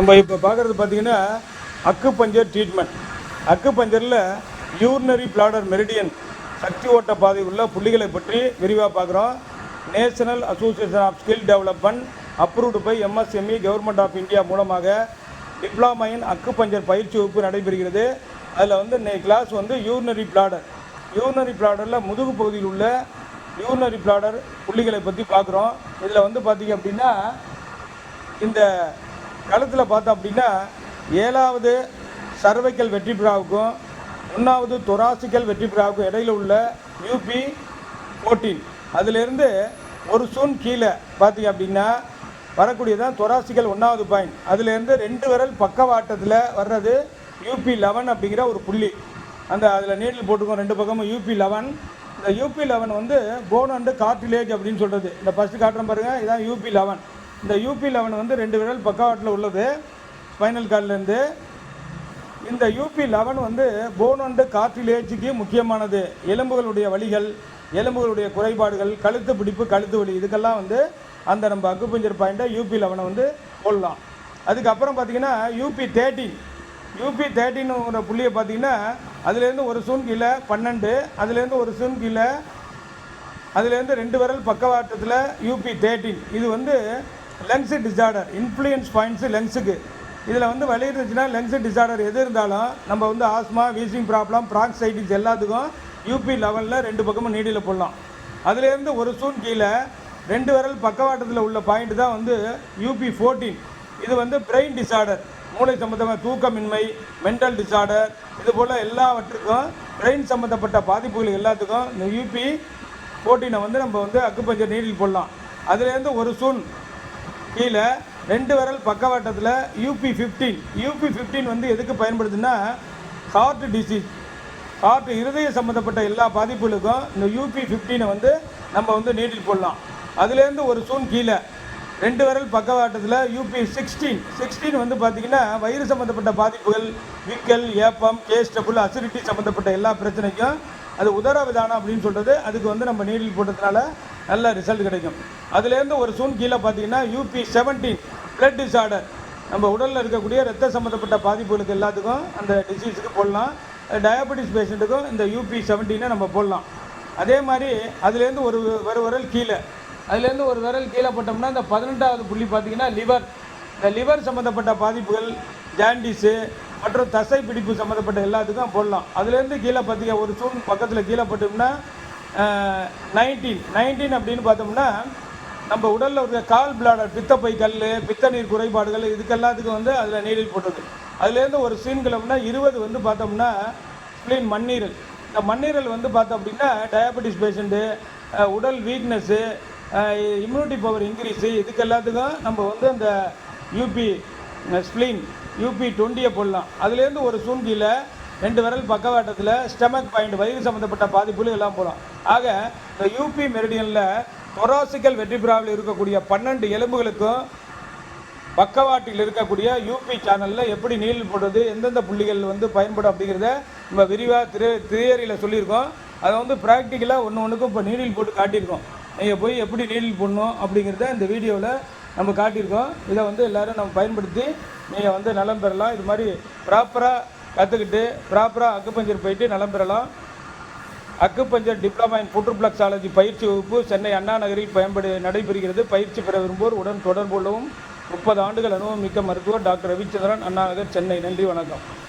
நம்ம இப்போ பார்க்குறது பார்த்தீங்கன்னா அக்கு பஞ்சர் ட்ரீட்மெண்ட் அக்கு பஞ்சரில் யூரினரி பிளாடர் மெரிடியன் சக்தி ஓட்ட பாதை உள்ள புள்ளிகளை பற்றி விரிவாக பார்க்குறோம் national association of skill development approved by MSME government of India மூலமாக டிப்ளமா இன் அக்கு பஞ்சர் பயிற்சி வகுப்பு நடைபெறுகிறது. அதில் வந்து இன்னைக்கு கிளாஸ் வந்து யூரினரி பிளாடர் யூரினரி பிளாடரில் முதுகு பகுதியில் உள்ள யூரினரி பிளாடர் புள்ளிகளை பற்றி பார்க்குறோம் இதில் வந்து பார்த்திங்க அப்படின்னா இந்த களத்தில் பார்த்தோம் அப்படின்னா ஏழாவது சர்வைக்கல் வெற்றி பிராவுக்கும் ஒன்றாவது தொராசிக்கல் வெற்றி பிராவுக்கும் இடையில் உள்ள யூபி ஃபோர்டீன் அதிலிருந்து ஒரு சூன் கீழே பார்த்தீங்க அப்படின்னா வரக்கூடியதான் தொராசிக்கல் ஒன்றாவது பாயிண்ட் அதுலேருந்து ரெண்டு விரல் பக்கவாட்டத்தில் வர்றது யூபி லெவன் அப்படிங்கிற ஒரு புள்ளி. அந்த அதில் நீடில் போட்டுக்கோம் ரெண்டு பக்கமும் யூபி லெவன் இந்த யூபி லெவன் வந்து போன் அண்டு கார்டிலேஜ் அப்படின்னு சொல்கிறது இந்த ஃபஸ்ட்டு காட்டுறேன் பாருங்கள் இதான் யூபி லெவன் இந்த யூபி லெவன் வந்து ரெண்டு விரல் பக்கவாட்டில் உள்ளது. ஸ்பைனல் கார்ட்லேருந்து இந்த யூபி லெவன் வந்து போன் அண்டு கார்டிலேஜுக்கு முக்கியமானது. எலும்புகளுடைய வலிகள் எலும்புகளுடைய குறைபாடுகள் கழுத்து பிடிப்பு கழுத்து வலி இதுக்கெல்லாம் வந்து அந்த நம்ம அக்குபஞ்சர் பாயிண்ட்டை யூபி லெவனை வந்து போடலாம். அதுக்கப்புறம் பார்த்தீங்கன்னா யூபி தேர்ட்டின் யூபி தேர்ட்டின்னுங்கிற புள்ளியை பார்த்தீங்கன்னா அதுலேருந்து ஒரு சூன் கீழே பன்னெண்டு அதுலேருந்து ஒரு சூன் கீழே அதுலேருந்து ரெண்டு விரல் பக்கவாட்டத்தில் யூபி தேர்ட்டின் இது வந்து லென்ஸு டிசார்டர் இன்ஃப்ளூயன்ஸ் பாயிண்ட்ஸு லென்ஸுக்கு இதில் வந்து வலி இருந்துச்சுன்னா லென்ஸு டிசார்டர் எது இருந்தாலும் நம்ம வந்து ஆஸ்மா வீசிங் ப்ராப்ளம் ப்ராக்சைட்டிஸ் எல்லாத்துக்கும் யூபி லெவலில் ரெண்டு பக்கமும் நீடியில் போடலாம். அதுலேருந்து ஒரு சூன் கீழே ரெண்டு விரல் பக்கவாட்டத்தில் உள்ள பாயிண்ட் தான் வந்து யூபி ஃபோர்டீன் இது வந்து பிரெயின் டிசார்டர் மூளை சம்மந்தமாக தூக்கமின்மை மென்டல் டிசார்டர் இது போல் எல்லாவற்றுக்கும் பிரெயின் சம்மந்தப்பட்ட பாதிப்புகள் எல்லாத்துக்கும் இந்த யூபி ஃபோர்டீனை வந்து நம்ம வந்து அக்குப்பஞ்சர் நீடில் போடலாம். அதுலேருந்து ஒரு சூன் கீழே ரெண்டு விரல் பக்கவாட்டத்தில் யூபி ஃபிஃப்டீன் யூபி ஃபிஃப்டீன் வந்து எதுக்கு பயன்படுதுன்னா ஹார்ட் டிசீஸ் ஹார்ட் இருதய சம்மந்தப்பட்ட எல்லா பாதிப்புகளுக்கும் இந்த யூபி ஃபிஃப்டீனை வந்து நம்ம வந்து நீட்டில் போடலாம். அதுலேருந்து ஒரு சூன் கீழே. ரெண்டு விரல் பக்கவாட்டத்தில் யூபி சிக்ஸ்டீன் சிக்ஸ்டீன் வந்து பார்த்திங்கன்னா வயிறு சம்மந்தப்பட்ட பாதிப்புகள் விக்கல் ஏப்பம் கேஸ்டபுள் அசிடிட்டி சம்மந்தப்பட்ட எல்லா பிரச்சனைக்கும் அது உதரவிதானம் அப்படின்னு சொல்கிறது அதுக்கு வந்து நம்ம நீடில் போட்டதுனால நல்ல ரிசல்ட் கிடைக்கும். அதுலேருந்து ஒரு சூன் கீழே பார்த்தீங்கன்னா யூபி செவன்டீன் பிளட் டிசார்டர் நம்ம உடலில் இருக்கக்கூடிய ரத்த சம்மந்தப்பட்ட பாதிப்புகளுக்கு எல்லாத்துக்கும் அந்த டிசீஸுக்கு போடலாம். டயபெட்டிஸ் பேஷண்ட்டுக்கும் இந்த யூபி செவன்டீனை நம்ம போடலாம். அதே மாதிரி அதுலேருந்து ஒரு ஒரு விரல் கீழே. அதுலேருந்து ஒரு விரல் கீழே போட்டோம்னா இந்த பதினெட்டாவது புள்ளி பார்த்தீங்கன்னா லிவர் இந்த லிவர் சம்மந்தப்பட்ட பாதிப்புகள் ஜாண்டிஸு மற்றும் தசை பிடிப்பு சம்மந்தப்பட்ட எல்லாத்துக்கும் போடலாம். அதுலேருந்து கீழே பார்த்தீங்க ஒரு சூன் பக்கத்தில் கீழே போட்டோம்னா நைன்டீன் நைன்டீன் அப்படின்னு பார்த்தோம்னா நம்ம உடலில் இருக்கிற கால் பிளாடர் பித்தப்பை கல் பித்த நீர் குறைபாடுகள் இதுக்கெல்லாத்துக்கும் வந்து அதில் நீரில் போட்டது அதுலேருந்து ஒரு சீன் கிளம்புனா இருபது வந்து பார்த்தோம்னா ஸ்பிளின் மண்ணீரல். இந்த மண்ணீரல் வந்து பார்த்தோம் அப்படின்னா டயபெட்டிஸ் பேஷண்ட்டு உடல் வீக்னஸ்ஸு இம்யூனிட்டி பவர் இன்க்ரீஸு இதுக்கு எல்லாத்துக்கும் நம்ம வந்து அந்த யூபி ஸ்பிளின் யூபி டுவெண்ட்டியை போடலாம். அதுலேருந்து ஒரு சூழ்நிலை ரெண்டு விரல் பக்கவாட்டத்தில் ஸ்டமக் பாயிண்ட் வயிறு சம்மந்தப்பட்ட பாதிப்புகளும் எல்லாம் போகலாம் ஆக இந்த யூபி மெரிடியனில் தொராசிக்கல் வெற்றிபிராவில் இருக்கக்கூடிய பன்னெண்டு எலும்புகளுக்கும் பக்கவாட்டில் இருக்கக்கூடிய யூபி சேனலில் எப்படி நீள் போடுறது எந்தெந்த புள்ளிகள் வந்து பயன்படும் அப்படிங்கிறத நம்ம விரிவாக திரு திரையறியில் சொல்லியிருக்கோம். அதை வந்து ப்ராக்டிக்கலாக ஒன்று ஒன்றுக்கும் இப்போ நீடில் போட்டு காட்டியிருக்கோம். நீங்கள் போய் எப்படி நீடில் போடணும் அப்படிங்கிறத இந்த வீடியோவில் நம்ம காட்டியிருக்கோம். இதை வந்து எல்லோரும் நம்ம பயன்படுத்தி நீங்கள் வந்து நலம் பெறலாம். இது மாதிரி ப்ராப்பராக கற்றுக்கிட்டு ப்ராப்பராக அக்குப்பஞ்சர் போயிட்டு நலம் பெறலாம். அக்குப்பஞ்சர் டிப்ளமா இன் புற்றுப்ளக்ஸாலஜி பயிற்சி வகுப்பு சென்னை அண்ணா நகரில் பயன்படு நடைபெறுகிறது. பயிற்சி பெற விரும்புவோர் உடன் தொடர்பு கொள்ளவும் முப்பது ஆண்டுகள் அனுபவம் மிக்க மருத்துவர் டாக்டர் ரவிச்சந்திரன் அண்ணா நகர் சென்னை. நன்றி வணக்கம்.